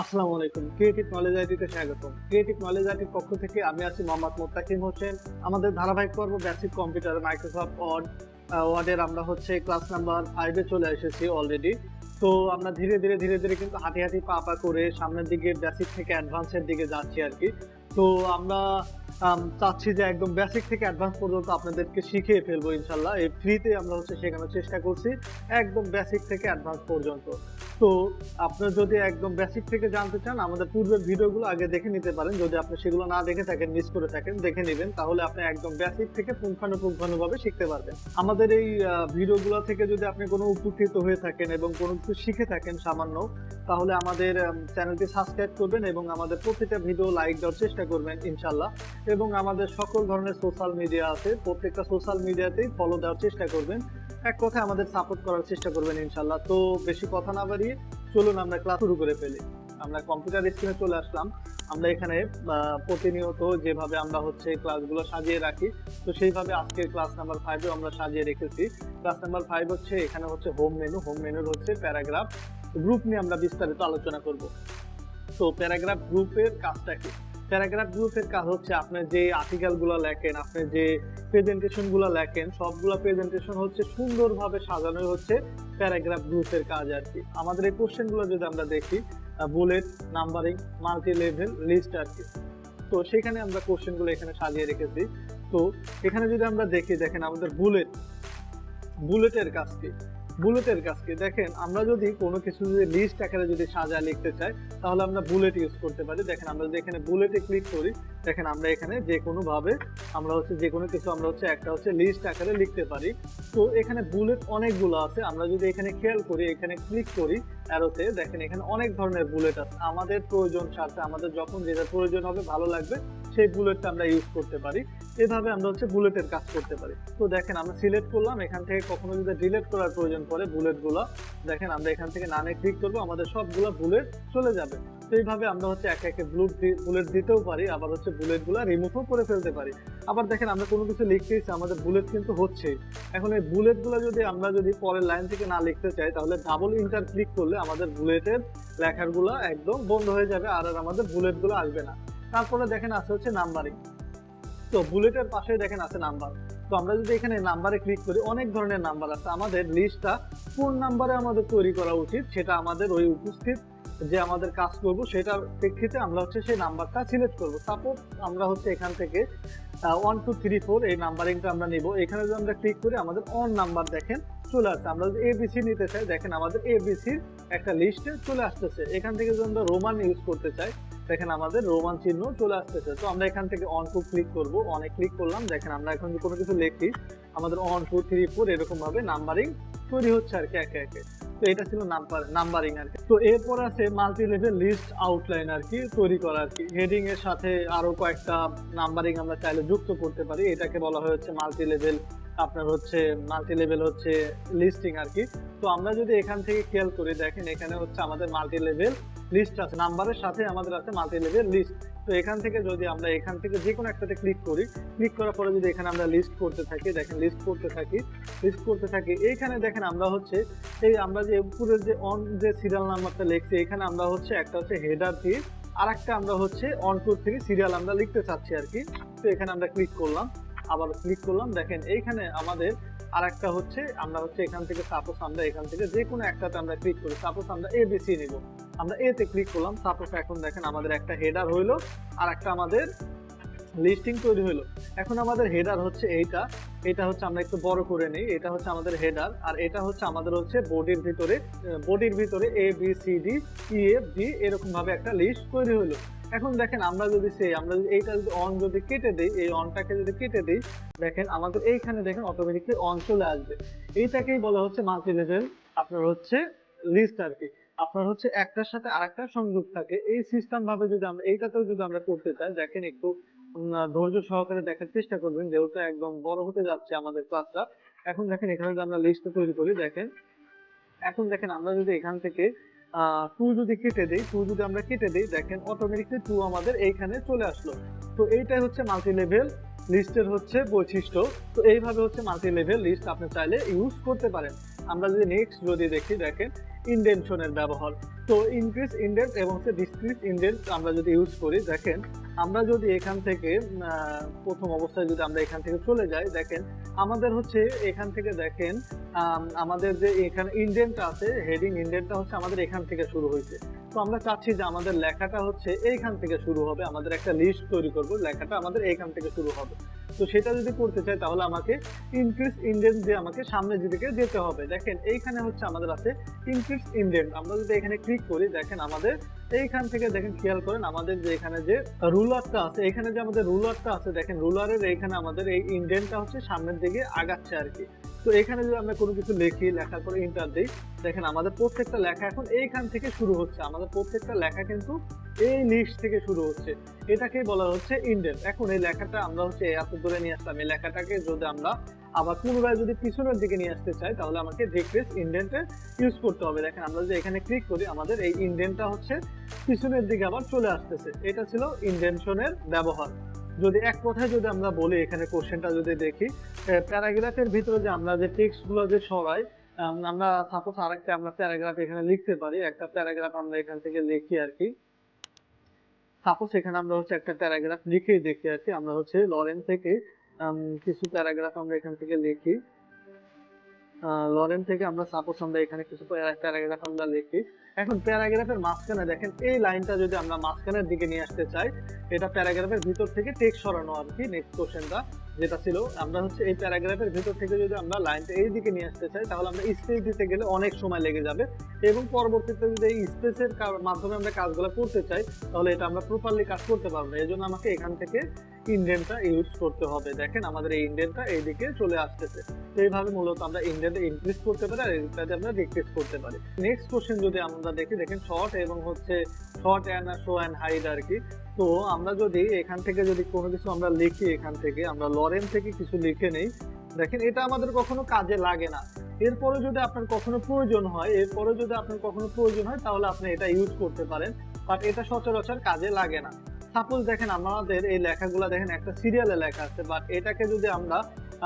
আসসালামু আলাইকুম। Creative knowledge আইডিতে স্বাগতম। ক্রিয়েটিভ নলেজ আইডির পক্ষ থেকে আমি আছি মোহাম্মদ মোত্তাকিম হোসেন। আমাদের ধারাবাহিক পর্ব বেসিক কম্পিউটার মাইক্রোসফট ওয়ার্ড ওয়ার্ডের আমরা হচ্ছে ক্লাস নাম্বার ফাইভে চলে এসেছি অলরেডি তো আমরা ধীরে ধীরে ধীরে ধীরে কিন্তু হাঁটি হাঁটি পা পা করে সামনের দিকে বেসিক থেকে অ্যাডভান্সের দিকে যাচ্ছি আর কি। তো আমরা আম, চাচ্ছি যে একদম বেসিক থেকে অ্যাডভান্স পর্যন্ত আপনাদেরকে শিখিয়ে ফেলব ইনশাল্লাহ। এই ফ্রিতে আমরা হচ্ছে শেখানোর চেষ্টা করছি, একদম বেসিক থেকে অ্যাডভান্স পর্যন্ত। তো আপনার যদি একদম বেসিক থেকে জানতে চান, আমাদের পূর্বের ভিডিওগুলো আগে দেখে নিতে পারেন। যদি আপনি সেগুলো না দেখে থাকেন মিস করে থাকেন, দেখে নেবেন, তাহলে আপনি একদম বেসিক থেকে পুঙ্খানুপুঙ্খানুভাবে শিখতে পারবেন। আমাদের এই ভিডিওগুলো থেকে যদি আপনি কোনো উপকৃত হয়ে থাকেন এবং কোনো কিছু শিখে থাকেন সামান্য, তাহলে আমাদের চ্যানেলটি সাবস্ক্রাইব করবেন এবং আমাদের প্রতিটা ভিডিও লাইক দেওয়ার চেষ্টা করবেন ইনশাল্লাহ। এবং আমাদের সকল ধরনের সোশ্যাল মিডিয়া আছে। প্রত্যেকটা সোশ্যাল মিডিয়াতেই ফলো দেওয়ার চেষ্টা করবেন। এক কথায় আমাদের সাপোর্ট করার চেষ্টা করবেন ইনশাল্লাহ তো বেশি কথা না বাড়িয়ে চলুন আমরা ক্লাস শুরু করে ফেলি। আমরা কম্পিউটার স্ক্রিনে চলে আসলাম। আমরা এখানে প্রতিনিয়ত যেভাবে আমরা হচ্ছে ক্লাসগুলো সাজিয়ে রাখি, তো সেইভাবে আজকের ক্লাস নাম্বার ফাইভে আমরা সাজিয়ে রেখেছি। ক্লাস নাম্বার ফাইভ হচ্ছে, এখানে হচ্ছে হোম মেনু হোম মেনুর হচ্ছে প্যারাগ্রাফ গ্রুপ নিয়ে আমরা বিস্তারিত আলোচনা করব। তো প্যারাগ্রাফ গ্রুপের কাজটা কি? প্যারাগ্রাফ গ্রুপের কাজ হচ্ছে আপনি যে আর্টিকেলগুলো লেখেন আপনি যে প্রেজেন্টেশনগুলো লেখেন, সবগুলো প্রেজেন্টেশন হচ্ছে সুন্দরভাবে সাজানোই হচ্ছে প্যারাগ্রাফ গ্রুপের কাজ আর কি। আমাদের এই কোশ্চেনগুলো যদি আমরা দেখি bullet numbering multi level list আর কি। তো সেখানে আমরা কোশ্চেনগুলো এখানে সাজিয়ে রেখেছি। তো এখানে যদি আমরা দেখি, দেখেন আমাদের বুলেট বুলেটের কাজ কি? বুলেটের কাজ কি দেখেন, আমরা যদি কোনো কিছু যদি লিস্ট আকারে যদি সাজা লিখতে চাই, তাহলে আমরা বুলেট ইউজ করতে পারি। দেখেন, আমরা যদি এখানে বুলেটে ক্লিক করি, দেখেন, আমরা এখানে যে কোনো ভাবে আমরা হচ্ছে যে কোনো কিছু আমরা হচ্ছে একটা হচ্ছে লিস্ট আকারে লিখতে পারি। তো এখানে বুলেট অনেকগুলো আছে। আমরা যদি এখানে খেয়াল করি, এখানে ক্লিক করি অ্যারোতে দেখেন, এখানে অনেক ধরনের বুলেট আছে। আমাদের প্রয়োজন সাথে, আমাদের যখন যেটা প্রয়োজন হবে, ভালো লাগবে সেই বুলেটটা আমরা ইউজ করতে পারি। এভাবে আমরা হচ্ছে বুলেটের কাজ করতে পারি। তো দেখেন আমরা সিলেক্ট করলাম, এখান থেকে কখনো যদি ডিলেট করার প্রয়োজন পড়ে বুলেটগুলো দেখেন আমরা এখান থেকে নানে ক্লিক করব, আমাদের সবগুলো বুলেট চলে যাবে। তো এইভাবে আমরা হচ্ছে একে একে বুলেট বুলেট দিতেও পারি, আবার হচ্ছে বুলেটগুলো রিমুভও করে ফেলতে পারি। আবার দেখেন আমরা কোনো কিছু লিখতে ইচ্ছে আমাদের বুলেট কিন্তু হচ্ছেই। এখন এই বুলেটগুলো যদি আমরা যদি পরের লাইন থেকে না লিখতে চাই, তাহলে ডাবল ইন্টার ক্লিক করলে আমাদের বুলেটের লেখারগুলো একদম বন্ধ হয়ে যাবে, আর আর আমাদের বুলেটগুলো আসবে না। তারপরে দেখেন আছে হচ্ছে নাম্বারিং তো বুলেটের পাশে দেখেন আছে নাম্বার তো আমরা যদি এখানে নাম্বারে ক্লিক করি, অনেক ধরনের নাম্বার আছে। আমাদের লিস্টটা কোন নাম্বারে আমাদের তৈরি করা উচিত, সেটা আমাদের ওই উপস্থিত যে আমাদের কাজ করব, সেটার প্রেক্ষিতে আমরা হচ্ছে সেই নাম্বারটা সিলেক্ট করব। সাপোজ আমরা হচ্ছে এখান থেকে ওয়ান টু থ্রি ফোর এই নাম্বারিংটা আমরা নিব। এখানে যদি আমরা ক্লিক করি, আমাদের অন নাম্বার দেখেন চলে আসছে। আমরা যদি এবিসি নিতে চাই, দেখেন আমাদের এবিসির একটা লিস্টে চলে আসতেছে। এখান থেকে যদি আমরা রোমান ইউজ করতে চাই দেখেন আমাদের রোমান চিহ্ন চলে আসতেছে। তো আমরা এখান থেকে অন টু ক্লিক করব। অনে ক্লিক করলাম। দেখেন আমরা এখন যদি কোনো কিছু লিখি, আমাদের অন টু থ্রি ফোর এরকম ভাবে নাম্বারিং তৈরি হচ্ছে আর কি একে একে। তো এটা ছিল নাম্বার নাম্বারিং আর কি। তো এরপর আছে মাল্টি লেভেল লিস্ট আউটলাইন আর কি তৈরি করা আর কি। হেডিং এর সাথে আরও কয়েকটা নাম্বারিং আমরা চাইলে যুক্ত করতে পারি। এটাকে বলা হচ্ছে মাল্টি লেভেল আপনার হচ্ছে মাল্টি লেভেল হচ্ছে লিস্টিং আর কি। তো আমরা যদি এখান থেকে খেয়াল করি, দেখেন এখানে হচ্ছে আমাদের মাল্টি লেভেল লিস্ট আছে নাম্বারের সাথে আমাদের আছে মাল্টি লেভেল লিস্ট তো এখান থেকে যদি আমরা এখান থেকে যে কোনো একটাতে ক্লিক করি ক্লিক করার পরে যদি এখানে আমরা লিস্ট করতে থাকি, দেখেন লিস্ট করতে থাকি লিস্ট করতে থাকি, এইখানে দেখেন আমরা হচ্ছে এই আমরা যে উপরের যে অন যে সিরিয়াল নাম্বারটা লিখছি, এখানে আমরা হচ্ছে একটা হচ্ছে হেডার দিয়ে আর একটা আমরা হচ্ছে অন টু থ্রি সিরিয়াল আমরা লিখতে চাচ্ছি আর কি। তো এখানে আমরা ক্লিক করলাম, আবার ক্লিক করলাম, দেখেন এইখানে আমাদের আর একটা হচ্ছে আমরা হচ্ছে এখান থেকে সাপোজ আমরা এখান থেকে যে কোনো একটাতে আমরা ক্লিক করি সাপোজ আমরা এ বিসি নিব। আমরা এতে ক্লিক করলাম সাপোজ এখন দেখেন আমাদের একটা হেডার হইল আর একটা আমাদের লিস্টিং তৈরি হইল। এখন আমাদের হেডার হচ্ছে এইটা, এটা হচ্ছে আমরা একটু বড় করে নিই, এটা হচ্ছে আমাদের হেডার আর এটা হচ্ছে আমাদের হচ্ছে বডির ভিতরে বডির ভিতরে A B C D E F G এরকম ভাবে একটা লিস্ট তৈরি হলো এখন দেখেন আমরা যদি সেই, আমরা যদি এইটা যদি অন যদি কেটে দিই, এই অনটাকে যদি কেটে দিই, দেখেন আমাদের এইখানে দেখেন অটোমেটিকলি অন চলে আসবে। এইটাকেই বলা হচ্ছে মাল্টি লেভেল আপনার হচ্ছে লিস্ট আর কি। আপনার হচ্ছে একটার সাথে আরেকটা সংযোগ থাকে। এই সিস্টেম ভাবে যদি আমরা, এইটাতেও যদি আমরা করতে চাই, দেখেন একটু ধৈর্য সহকারে দেখার চেষ্টা করবেন, যেহেতু একদম বড় হতে যাচ্ছে আমাদের ক্লাসটা এখন দেখেন, এখানে যদি আমরা লিস্ট তৈরি করি, দেখেন, এখন দেখেন আমরা যদি এখান থেকে টু যদি কেটে দিই টু যদি আমরা কেটে দিই, দেখেন অটোমেটিকলি টু আমাদের এইখানে চলে আসলো। তো এইটাই হচ্ছে মাল্টি লেভেল লিস্টের হচ্ছে বৈশিষ্ট্য। তো এইভাবে হচ্ছে মাল্টি লেভেল লিস্ট আপনি চাইলে ইউজ করতে পারেন। আমরা যদি নেক্সট যদি দেখি, দেখেন ইন্ডেনশনের ব্যবহার। তো ইনক্রিজ ইন্ডেন্ট এবং হচ্ছে ডিসক্রিজ ইন্ডেন্ট আমরা যদি ইউজ করি, দেখেন, আমরা যদি এখান থেকে প্রথম অবস্থায় যদি আমরা এখান থেকে চলে যাই, দেখেন, আমাদের হচ্ছে এখান থেকে দেখেন আমাদের যে এখানে ইন্ডেন্টটা আছে হেডিং ইন্ডেন্টটা হচ্ছে আমাদের এখান থেকে শুরু হয়েছে। তো আমরা চাচ্ছি যে আমাদের লেখাটা হচ্ছে এইখান থেকে শুরু হবে, আমাদের একটা লিস্ট তৈরি করব, লেখাটা আমাদের এইখান থেকে শুরু হবে। তো সেটা যদি করতে চাই তাহলে আমাকে ইনক্রিজ ইন্ডেন্ট দিয়ে আমাকে সামনের দিকে যেতে হবে। দেখেন, এইখানে হচ্ছে আমাদের আছে ইনক্রিজ ইন্ডেন্ট আমরা যদি এখানে ক্লিক করি, দেখেন আমাদের এইখান থেকে দেখেন, খেয়াল করেন আমাদের যে এখানে যে রুলারটা আছে, এখানে যে আমাদের রুলারটা আছে, দেখেন রুলারের এইখানে আমাদের এই ইন্ডেন্টটা হচ্ছে সামনের দিকে আগাচ্ছে আর কি। তো এখানে যদি আমরা কোনো কিছু লিখি, লেখার পরে ইন্টার দিই, দেখেন আমাদের প্রত্যেকটা লেখা এখন এইখান থেকে শুরু হচ্ছে। আমাদের প্রত্যেকটা লেখা কিন্তু এই লিস্ট থেকে শুরু হচ্ছে। এটাকে বলা হচ্ছে ইন্ডেন্ট। এখন এই লেখাটা আমরা হচ্ছে এত দূরে নিয়ে আসলাম। এই লেখাটাকে যদি আমরা আবার পুনরায় যদি পিছনের দিকে নিয়ে আসতে চাই তাহলে আমাকে ডিক্রিজ ইন্ডেন্টে ইউজ করতে হবে। দেখেন আমরা যদি এখানে ক্লিক করি আমাদের এই ইন্ডেন্টটা হচ্ছে পিছনের দিকে আবার চলে আসতেছে। এটা ছিল ইন্ডেনশনের ব্যবহার। যদি এক কথায় যদি আমরা বলি এখানে কোশ্চেনটা যদি দেখি প্যারাগ্রাফের ভিতরে যে আমরা যে টেক্সটগুলো যে সরাই আম, আমরা সাপোজ আরেকটা আমরা প্যারাগ্রাফ এখানে লিখতে পারি। একটা প্যারাগ্রাফ আমরা এখান থেকে লিখি আর কি। সাপোজ এখানে আমরা হচ্ছে একটা প্যারাগ্রাফ লিখেই দেখি আর কি। আমরা হচ্ছে লরেন থেকে কিছু প্যারাগ্রাফ আমরা এখান থেকে লিখি। লরেন থেকে আমরা সাপোজ আমরা এখানে কিছু প্যারাগ্রাফ আমরা লিখি। এখন প্যারাগ্রাফের মাঝখানে দেখেন, এই লাইনটা যদি আমরা মাঝখানের দিকে নিয়ে আসতে চাই, এটা প্যারাগ্রাফের ভিতর থেকে টেক্সট সরানো আর কি নেক্সট কোশ্চেনটা যেটা ছিল। আমরা হচ্ছে এই প্যারাগ্রাফের ভিতর থেকে যদি আমরা লাইনটা এই দিকে নিয়ে আসতে চাই, তাহলে আমরা স্পেস দিতে গেলে অনেক সময় লেগে যাবে। এবং পরবর্তীতে যদি এই স্পেসের মাধ্যমে আমরা কাজগুলো করতে চাই, তাহলে এটা আমরা প্রপারলি কাজ করতে পারব না। এই জন্য আমাকে এখান থেকে ইন্ডেন্টটা ইউজ করতে হবে। দেখেন, আমাদের এই ইন্ডেন্টটা এইদিকে চলে আসতেছে। এইভাবে মূলত আমরা ইন্ডেন্টে ইনক্রিজ করতে পারি আর আমরা ডিক্রিজ করতে পারি। নেক্সট কোশ্চেন যদি আমরা দেখি, দেখেন শর্ট এবং হচ্ছে sort and show and hide আর কি। তো আমরা যদি এখান থেকে যদি কোনো কিছু আমরা লিখি এখান থেকে, আমরা লরেন থেকে কিছু লিখে নেই। দেখেন, এটা আমাদের কখনো কাজে লাগে না। এরপরে যদি আপনার কখনো প্রয়োজন হয়, এরপরে যদি আপনার কখনো প্রয়োজন হয়, তাহলে আপনি এটা ইউজ করতে পারেন। বাট এটা সচরাচর কাজে লাগে না। সাপোজ দেখেন, আমাদের এই লেখাগুলো দেখেন, একটা সিরিয়ালে লেখা আছে। বাট এটাকে যদি আমরা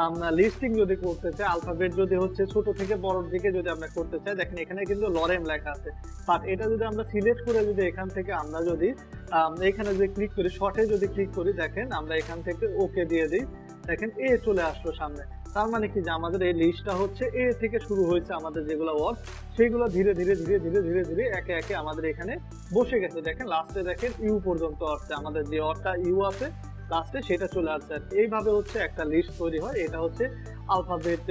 আমরা লিস্টিং যদি করতে চাই আলফাবেট যদি হচ্ছে ছোট থেকে বড়র দিকে যদি আমরা করতে চাই, দেখেন এখানে কিন্তু লরেম লেখা আছে। বাট এটা যদি আমরা সিলেক্ট করে যদি এখান থেকে আমরা যদি এখানে যদি ক্লিক করি শর্টে যদি ক্লিক করি, দেখেন আমরা এখান থেকে ওকে দিয়ে দিই। দেখেন এ চলে আসলো সামনে। তার মানে কি যে আমাদের এই লিস্টটা হচ্ছে এ থেকে শুরু হয়েছে আমাদের যেগুলো ওয়ার্ড সেগুলো ধীরে ধীরে ধীরে ধীরে ধীরে ধীরে একে একে আমাদের এখানে বসে গেছে। দেখেন লাস্টে দেখেন ইউ পর্যন্ত আসছে। আমাদের যে ওয়ার্ডটা ইউ আছে লাস্টে সেটা চলে আসছে আর। এইভাবে হচ্ছে একটা লিস্ট তৈরি হয়। এটা হচ্ছে আলফাবেট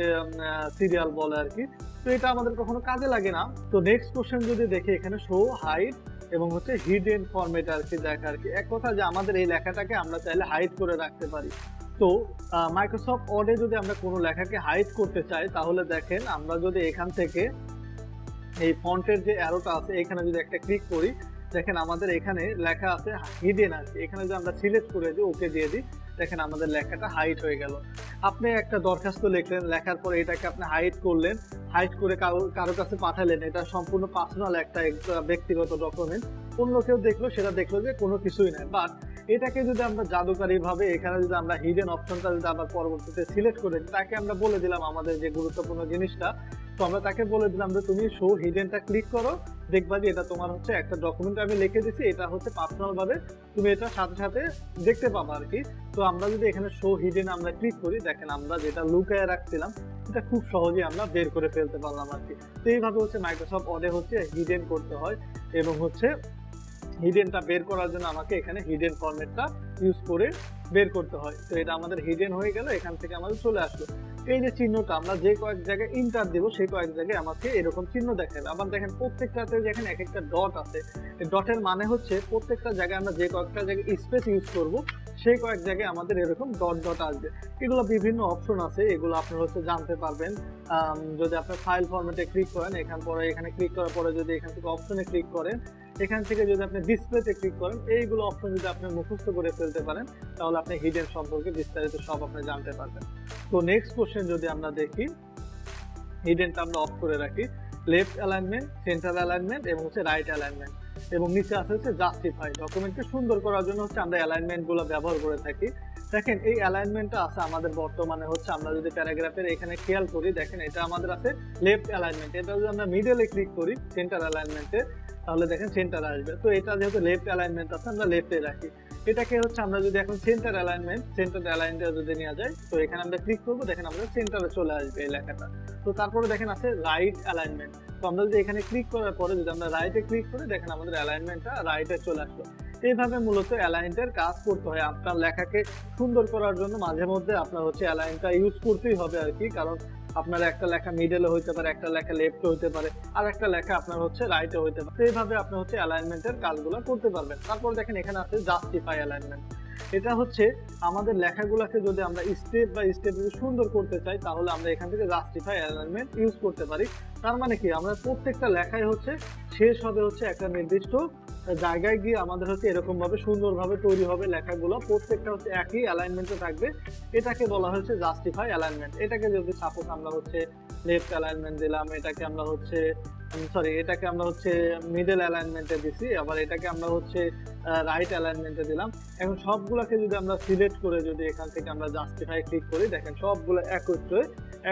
সিরিয়াল বলে আর কি। তো এটা আমাদের কখনো কাজে লাগে না। তো নেক্সট কোশ্চেন যদি দেখি, এখানে শো হাইট এবং হচ্ছে হিডেন ফরম্যাট আর কি দেখা আর কি। এক কথা যে আমাদের এই লেখাটাকে আমরা চাইলে হাইড করে রাখতে পারি। তো মাইক্রোসফট ওয়ার্ডে যদি আমরা কোনো লেখাকে হাইড করতে চাই, তাহলে দেখেন আমরা যদি এখান থেকে এই ফন্টের যে অ্যারোটা আছে, এখানে যদি একটা ক্লিক করি দেখেন আমাদের এখানে লেখা আছে হিডেন কি। এখানে যদি আমরা সিলেক্ট করে দিই ওকে দিয়ে দিই, দেখেন আমাদের লেখাটা হাইট হয়ে গেল। আপনি একটা দরখাস্ত লিখলেন, লেখার পরে এটাকে আপনি হাইট করলেন। হাইট করে কারও কাছে পাঠালেন, এটা সম্পূর্ণ পার্সোনাল একটা ব্যক্তিগত ডকুমেন্ট অন্য কেউ দেখল, সেটা দেখল যে কোনো কিছুই নাই। বাট এটাকে যদি আমরা জাদুকারী ভাবে এখানে যদি আমরা হিডেন অপশনটা যদি আবার পরবর্তীতে সিলেক্ট করে তাকে আমরা বলে দিলাম আমাদের যে গুরুত্বপূর্ণ জিনিসটা তো আমরা তাকে বলে দিলাম যে তুমি শো হিডেনটা ক্লিক করো, দেখবা যে এটা তোমার হচ্ছে একটা ডকুমেন্ট আমি লিখে দিছি, এটা হচ্ছে পার্সোনাল ভাবে তুমি এটা সাথে সাথে দেখতে পাবা আর কি। তো আমরা যদি এখানে শো হিডেন আমরা ক্লিক করি, দেখেন আমরা যেটা লুকায় রাখছিলাম, এটা খুব সহজেই আমরা বের করে ফেলতে পারলাম আর কি। তো এইভাবে হচ্ছে মাইক্রোসফট অডে হচ্ছে হিডেন করতে হয় এবং হচ্ছে হিডেনটা বের করার জন্য আমাকে এখানে হিডেন ফরম্যাটটা ইউজ করে বের করতে হয়। তো এটা আমাদের হিডেন হয়ে গেল, এখান থেকে আমাদের চলে আসলো। এই যে চিহ্নটা আমরা যে কয়েক জায়গায় ইন্টার দেবো, সেই কয়েক জায়গায় আমাকে এরকম চিহ্ন দেখাবে আবার দেখেন, প্রত্যেকটাতে দেখেন এক একটা ডট আছে ডটের মানে হচ্ছে প্রত্যেকটা জায়গায় আমরা যে কয়েকটা জায়গায় স্পেস ইউজ করব, সেই কয়েক জায়গায় আমাদের এরকম ডট ডট আসবে। এগুলো বিভিন্ন অপশন আছে, এগুলো আপনারা হচ্ছে জানতে পারবেন। যদি আপনার ফাইল ফরম্যাটে ক্লিক করেন, এখান পরে এখানে ক্লিক করার পরে যদি এখান থেকে অপশনে ক্লিক করেন এখান থেকে যদি আপনি ডিসপ্লেতে ক্লিক করেন, এইগুলো অপশন যদি আপনি মুখস্থ করে ফেলতে পারেন, তাহলে আপনি হিডেন সম্পর্কে বিস্তারিত সব আপনি জানতে পারবেন। তো নেক্সট কোশ্চেন যদি আমরা দেখি হিডেনটা আমরা অফ করে রাখি। লেফট অ্যালাইনমেন্ট সেন্ট্রাল অ্যালাইনমেন্ট এবং হচ্ছে রাইট অ্যালাইনমেন্ট এবং নিচে আছে হচ্ছে জাস্টিফাই ডকুমেন্টকে সুন্দর করার জন্য হচ্ছে আমরা অ্যালাইনমেন্টগুলো ব্যবহার করে থাকি। দেখেন, এই অ্যালাইনমেন্টটা আছে আমাদের বর্তমানে হচ্ছে, আমরা যদি প্যারাগ্রাফের এখানে খেয়াল করি, দেখেন এটা আমাদের আছে লেফট অ্যালাইনমেন্ট এটা যদি আমরা মিডলে ক্লিক করি সেন্টার অ্যালাইনমেন্টে তাহলে দেখেন সেন্টার আসবে। তো এটা যেহেতু লেফট অ্যালাইনমেন্ট আছে, আমরা লেফটে রাখি। এটাকে হচ্ছে আমরা যদি এখন সেন্টার অ্যালাইনমেন্ট সেন্টার অ্যালাইনটা যদি নেওয়া যায়, তো এখানে আমরা ক্লিক করব, দেখেন আমাদের সেন্টারে চলে আসবে এই লেখাটা। তো তারপরে দেখেন আছে রাইট অ্যালাইনমেন্ট তো আমরা যদি এখানে ক্লিক করার পরে যদি আমরা রাইটে ক্লিক করি, দেখেন আমাদের অ্যালাইনমেন্টটা রাইটে চলে আসলো। এইভাবে মূলত অ্যালাইনটের কাজ করতে হয়। আপনার লেখাকে সুন্দর করার জন্য মাঝে মধ্যে আপনার হচ্ছে অ্যালাইনটা ইউজ করতেই হবে আর কি। কারণ আপনার একটা লেখা মিডলে হইতে পারে, একটা লেখা লেফটে হইতে পারে, আর একটা লেখা আপনার হচ্ছে রাইটে হইতে পারে। এইভাবে আপনি হচ্ছে অ্যালাইনমেন্টের কাজগুলো করতে পারবেন। তারপর দেখেন এখানে আছে জাস্টিফাই অ্যালাইনমেন্ট। এটা হচ্ছে আমাদের লেখাগুলোকে যদি আমরা স্টেপ বাই স্টেপ যদি সুন্দর করতে চাই, তাহলে আমরা এখান থেকে জাস্টিফাই অ্যালাইনমেন্ট ইউজ করতে পারি। তার মানে কি? আমরা প্রত্যেকটা লেখাই হচ্ছে শেষ হবে হচ্ছে একটা নির্দিষ্ট জায়গায় গিয়ে আমাদের হচ্ছে এরকমভাবে সুন্দরভাবে তৈরি হবে লেখাগুলো। প্রত্যেকটা হচ্ছে একই অ্যালাইনমেন্টে থাকবে। এটাকে বলা হচ্ছে জাস্টিফাই অ্যালাইনমেন্ট এটাকে যদি সাপোজ আমরা হচ্ছে লেফট অ্যালাইনমেন্ট দিলাম, এটাকে আমরা হচ্ছে সরি এটাকে আমরা হচ্ছে মিডল অ্যালাইনমেন্টে দিছি, আবার এটাকে আমরা হচ্ছে রাইট অ্যালাইনমেন্টে দিলাম। এখন সবগুলোকে যদি আমরা সিলেক্ট করে যদি এখান থেকে আমরা জাস্টিফাই ক্লিক করি, দেখেন সবগুলো একত্রে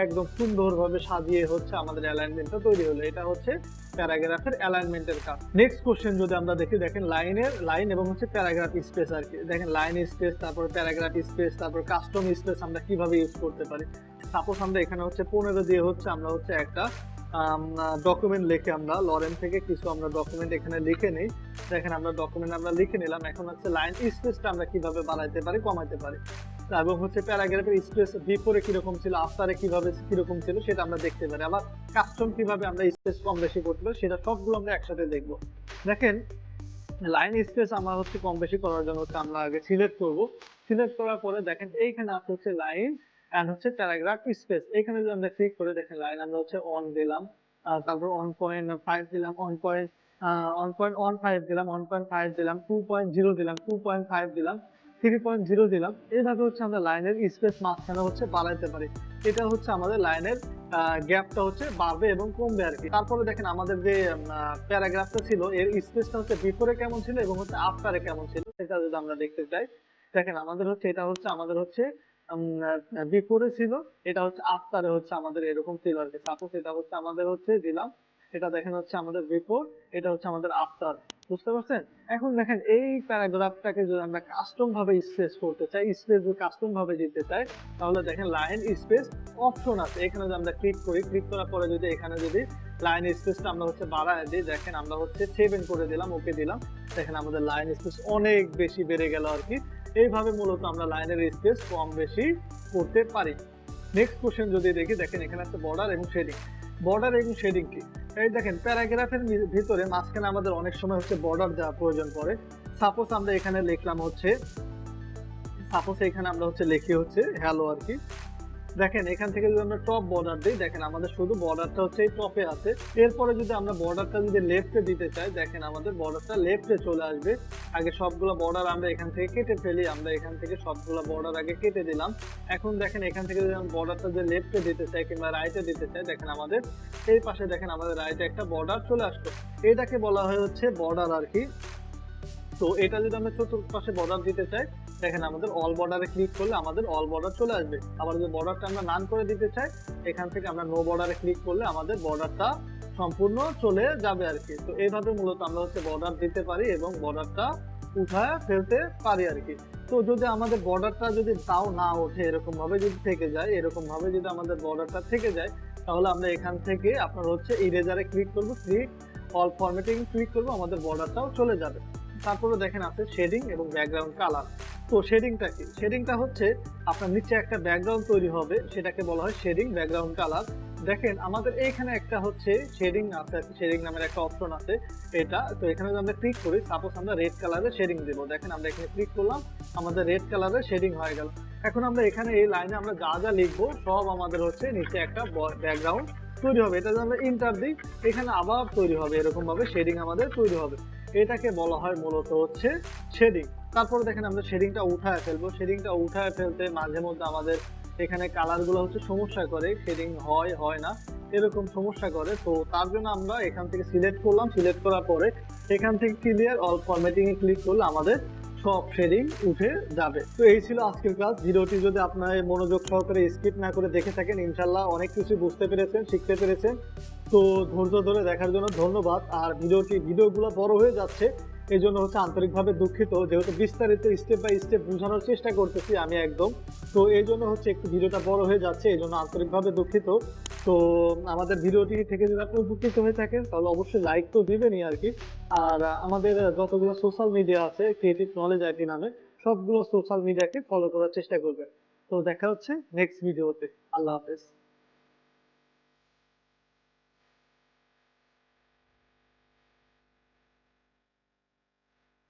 একদম সুন্দরভাবে সাজিয়ে হচ্ছে আমাদের অ্যালাইনমেন্টটা তৈরি হলো। এটা হচ্ছে প্যারাগ্রাফের অ্যালাইনমেন্টের কাজ। নেক্সট কোশ্চেন যদি আমরা দেখি, দেখেন লাইনের, লাইন এবং হচ্ছে প্যারাগ্রাফ স্পেস আর কি। দেখেন লাইন স্পেস, তারপর প্যারাগ্রাফ স্পেস, তারপর কাস্টম স্পেস আমরা কীভাবে ইউজ করতে পারি? সাপোজ আমরা এখানে হচ্ছে পনেরো দিয়ে হচ্ছে আমরা হচ্ছে একটা ডকুমেন্ট লিখে আমরা লরেন থেকে কিছু আমরা ডকুমেন্ট এখানে লিখে নিই। দেখেন আমরা ডকুমেন্ট আমরা লিখে নিলাম, এখন হচ্ছে লাইন স্পেসটা আমরা কীভাবে বাড়াইতে পারি, কমাইতে পারি। এবং হচ্ছে প্যারাগ্রাফের স্পেস বিফোরে কীরকম ছিল আফটারে কীভাবে কীরকম ছিল, সেটা আমরা দেখতে পারি। আবার কাস্টম কীভাবে আমরা স্পেস কম বেশি করতে পারি, সেটা সবগুলো আমরা একসাথে দেখব। দেখেন লাইন স্পেস আমরা হচ্ছে কম বেশি করার জন্য হচ্ছে আমরা আগে সিলেক্ট করব। সিলেক্ট করার পরে দেখেন, এইখানে আছে হচ্ছে লাইন এন্ড হচ্ছে প্যারাগ্রাফ স্পেস এখানে যদি আমরা ক্লিক করে দেখেন লাইন আমরা হচ্ছে অন দিলাম তারপর ওয়ান পয়েন্ট ফাইভ দিলাম one point one point one five দিলাম ওয়ান পয়েন্ট ফাইভ দিলাম টু পয়েন্ট জিরো দিলাম টু পয়েন্ট ফাইভ দিলাম থ্রি পয়েন্ট জিরো দিলাম। এইভাবে হচ্ছে আমরা লাইনের স্পেস মাঝখানে হচ্ছে বাড়াইতে পারি। এটা হচ্ছে আমাদের লাইনের গ্যাপটা হচ্ছে বাড়বে এবং কমবে আর কি। তারপরে দেখেন আমাদের যে প্যারাগ্রাফটা ছিল, এর স্পেসটা হচ্ছে বিফোরে কেমন ছিল এবং হচ্ছে আফটারে কেমন ছিল, সেটা যদি আমরা দেখতে চাই। দেখেন আমাদের হচ্ছে, এটা হচ্ছে আমাদের হচ্ছে বিফোরে ছিল। এটা হচ্ছে আফটারে হচ্ছে আমাদের এরকম ছিল আর কি। সাপোজ এটা হচ্ছে আমাদের হচ্ছে দিলাম, এটা দেখেন হচ্ছে আমাদের বিফোর এটা হচ্ছে আমাদের আফটার বুঝতে পারছেন? এখন দেখেন এই প্যারাগ্রাফটাকে যদি আমরা কাস্টম ভাবে স্পেস করতে চাই স্পেস যদি কাস্টম ভাবে দিতে চাই, তাহলে দেখেন লাইন স্পেস অপশন আছে। এখানে যদি আমরা ক্লিক করি ক্লিক করার পরে যদি এখানে যদি লাইন স্পেসটা আমরা হচ্ছে বাড়ায় দিই, দেখেন আমরা হচ্ছে সেভেন করে দিলাম ওকে দিলাম। দেখেন আমাদের লাইন স্পেস অনেক বেশি বেড়ে গেল আর কি। এইভাবে মূলত আমরা লাইনের স্পেস কম বেশি করতে পারি। নেক্সট কোশ্চেন যদি দেখি, দেখেন এখানে আছে বর্ডার এবং শেডিং বর্ডার এবং শেডিং কি? এই দেখেন, প্যারাগ্রাফের ভিতরে মাঝখানে আমাদের অনেক সময় হচ্ছে বর্ডার দেওয়া প্রয়োজন পড়ে। সাপোজ আমরা এখানে লিখলাম হচ্ছে সাপোজ এখানে আমরা হচ্ছে লিখি হচ্ছে হ্যালো আর কি। দেখেন, এখান থেকে যদি আমরা টপ বর্ডার দিই, দেখেন আমাদের শুধু বর্ডারটা হচ্ছে এই টপে আছে। এরপরে যদি আমরা বর্ডারটা যদি লেফটে দিতে চাই, দেখেন আমাদের বর্ডারটা লেফটে চলে আসবে। আগে সবগুলো বর্ডার আমরা এখান থেকে কেটে ফেলি, আমরা এখান থেকে সবগুলো বর্ডার আগে কেটে দিলাম। এখন দেখেন, এখান থেকে যদি আমরা বর্ডারটা যে লেফটে দিতে চাই কিংবা রাইটে দিতে চাই, দেখেন আমাদের এই পাশে, দেখেন আমাদের রাইটে একটা বর্ডার চলে আসলো। এটাকে বলা হয় হচ্ছে বর্ডার আর কি। তো এটা যদি আমরা চতুর্পাশে বর্ডার দিতে চাই, দেখেন আমাদের অল বর্ডারে ক্লিক করলে আমাদের অল বর্ডার চলে আসবে। আবার যদি বর্ডারটা আমরা নান করে দিতে চাই, এখান থেকে আমরা নো বর্ডারে ক্লিক করলে আমাদের বর্ডারটা সম্পূর্ণ চলে যাবে আর কি। তো এইভাবে মূলত আমরা হচ্ছে বর্ডার দিতে পারি এবং বর্ডারটা উঠায় ফেলতে পারি আর কি। তো যদি আমাদের বর্ডারটা যদি তাও না ওঠে এরকম ভাবে যদি থেকে যায় এরকম ভাবে যদি আমাদের বর্ডারটা থেকে যায়, তাহলে আমরা এখান থেকে আপনার হচ্ছে ইরেজারে ক্লিক করব ক্লিক অল ফরম্যাটিং ক্লিক করব, আমাদের বর্ডারটাও চলে যাবে। তারপরে দেখেন আছে শেডিং এবং ব্যাকগ্রাউন্ড কালার তো শেডিংটা কি? শেডিংটা হচ্ছে আপনার নিচে একটা ব্যাকগ্রাউন্ড তৈরি হবে, সেটাকে বলা হয় শেডিং ব্যাকগ্রাউন্ড কালার দেখেন, আমাদের এইখানে একটা হচ্ছে শেডিং আছে শেডিং নামের একটা অপশন আছে এটা। তো এখানে যদি আমরা ক্লিক করি সাপোজ আমরা রেড কালারের শেডিং দেবো। দেখেন, আমরা এখানে ক্লিক করলাম, আমাদের রেড কালারের শেডিং হয়ে গেল। এখন আমরা এখানে এই লাইনে আমরা যা যা লিখব, সব আমাদের হচ্ছে নিচে একটা ব্যাকগ্রাউন্ড তৈরি হবে। এটা যদি আমরা ইন্টার দিই, এখানে আবার তৈরি হবে এরকম ভাবে শেডিং আমাদের তৈরি হবে। এটাকে বলা হয় মূলত হচ্ছে শেডিং। তারপরে দেখেন আমরা শেডিংটা উঠায় ফেলব। শেডিংটা উঠায় ফেলতে মাঝে মধ্যে আমাদের এখানে কালারগুলো হচ্ছে সমস্যা করে। শেডিং হয় হয় না, এরকম সমস্যা করে। তো তার জন্য আমরা এখান থেকে সিলেক্ট করলাম। সিলেক্ট করার পরে এখান থেকে ক্লিয়ার অল ফরম্যাটিং ক্লিক করলে আমাদের সব শেডিং উঠে যাবে। তো এই ছিল আজকের ক্লাস ভিডিওটি যদি আপনার মনোযোগ সহকারে স্কিপ না করে দেখে থাকেন, ইনশাল্লাহ অনেক কিছু বুঝতে পেরেছেন, শিখতে পেরেছেন। তো ধৈর্য ধরে দেখার জন্য ধন্যবাদ। আর ভিডিওটি, ভিডিওগুলো বড় হয়ে যাচ্ছে, এই জন্য হচ্ছে আন্তরিকভাবে দুঃখিত। যেহেতু বিস্তারিত স্টেপ বাই স্টেপ বোঝানোর চেষ্টা করতেছি আমি একদম। তো এই জন্য হচ্ছে একটু ভিডিওটা বড় হয়ে যাচ্ছে, এই জন্য আন্তরিকভাবে দুঃখিত। তো আমাদের ভিডিওটি থেকে যদি আপনি উপকৃত হয়ে থাকেন, তাহলে অবশ্যই লাইক তো দিবেনই আর কি। আর আমাদের যতগুলো সোশ্যাল মিডিয়া আছে ক্রিয়েটিভ নলেজ আইটি নামে, সবগুলো সোশ্যাল মিডিয়াকে ফলো করার চেষ্টা করবেন। তো দেখা হচ্ছে নেক্সট ভিডিওতে আল্লাহ হাফেজ।